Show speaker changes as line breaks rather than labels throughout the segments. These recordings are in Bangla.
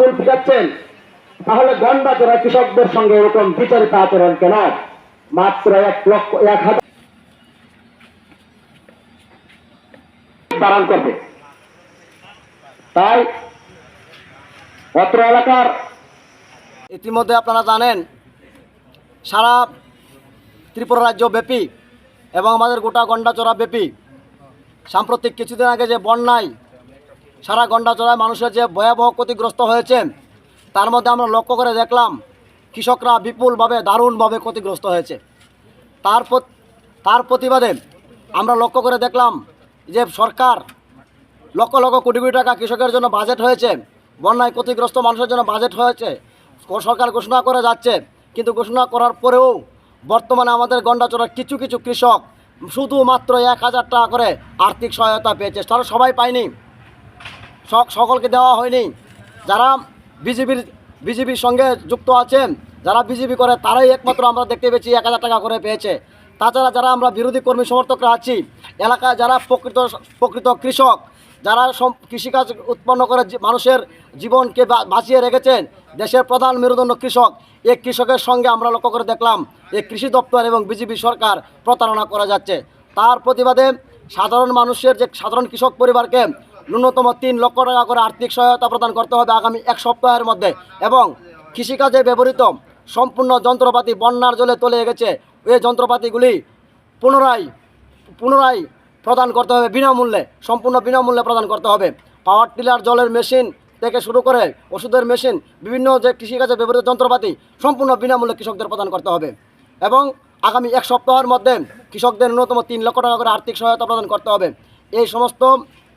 মাদুল পিটাচ্ছেন তাহলে গন্ডা চোরা কৃষকদের সঙ্গে এরকম বিচারিত আচরণ কেন? মাত্র এক লক্ষ, এক হাজার করবে। তাই অত্র এলাকার
ইতিমধ্যে আপনারা জানেন, সারা ত্রিপুরা রাজ্য ব্যাপী এবং আমাদের গোটা গন্ডাচড়া ব্যাপী, সাম্প্রতিক কিছুদিন আগে যে বন্যায় সারা গন্ডাচড়ায় মানুষের যে ভয়াবহ ক্ষতিগ্রস্ত হয়েছেন, তার মধ্যে আমরা লক্ষ্য করে দেখলাম, কৃষকরা বিপুলভাবে, দারুণভাবে ক্ষতিগ্রস্ত হয়েছে। তার তার প্রতিবাদে আমরা লক্ষ্য করে দেখলাম যে সরকার লক্ষ লক্ষ কোটি কোটি টাকা কৃষকের জন্য বাজেট হয়েছে, বন্যায় ক্ষতিগ্রস্ত মানুষের জন্য বাজেট হয়েছে। সরকার ঘোষণা করে যাচ্ছে, কিন্তু ঘোষণা করার পরেও বর্তমানে আমাদের গন্ডাচড়ার কিছু কিছু কৃষক শুধুমাত্র এক হাজার টাকা করে আর্থিক সহায়তা পেয়েছে। তারা সবাই পায়নি। সকলকে দেওয়া হয়নি। যারা বিজেপির বিজেপির সঙ্গে যুক্ত আছেন, যারা বিজেপি করে, তারাই একমাত্র আমরা দেখতে পেয়েছি, এক হাজার টাকা করে পেয়েছে। তাছাড়া যারা আমরা বিরোধী কর্মী সমর্থকরা আছি, এলাকায় যারা প্রকৃত প্রকৃত কৃষক, যারা কৃষিকাজ উৎপন্ন করে মানুষের জীবনকে বাঁচিয়ে রেখেছেন, দেশের প্রধান মেরুদণ্ড কৃষক, এই কৃষকের সঙ্গে আমরা লক্ষ্য করে দেখলাম, এই কৃষি দপ্তর এবং বিজেপি সরকার প্রতারণা করা যাচ্ছে। তার প্রতিবাদে সাধারণ মানুষের যে সাধারণ কৃষক পরিবারকে ন্যূনতম তিন লক্ষ টাকা করে আর্থিক সহায়তা প্রদান করতে হবে আগামী এক সপ্তাহের মধ্যে এবং কৃষিকাজে ব্যবহৃত সম্পূর্ণ যন্ত্রপাতি বন্যার জলে তলে গেছে। এই যন্ত্রপাতিগুলি পুনরায় পুনরায় প্রদান করতে হবে বিনামূল্যে, সম্পূর্ণ বিনামূল্যে প্রদান করতে হবে। পাওয়ার টিলার, জলের মেশিন থেকে শুরু করে ওষুধের মেশিন, বিভিন্ন যে কৃষিকাজে ব্যবহৃত যন্ত্রপাতি সম্পূর্ণ বিনামূল্যে কৃষকদের প্রদান করতে হবে। এবং আগামী এক সপ্তাহের মধ্যে কৃষকদের ন্যূনতম তিন লক্ষ টাকা করে আর্থিক সহায়তা প্রদান করতে হবে। এই সমস্ত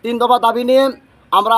তিন দফা দাবি নিয়ে আমরা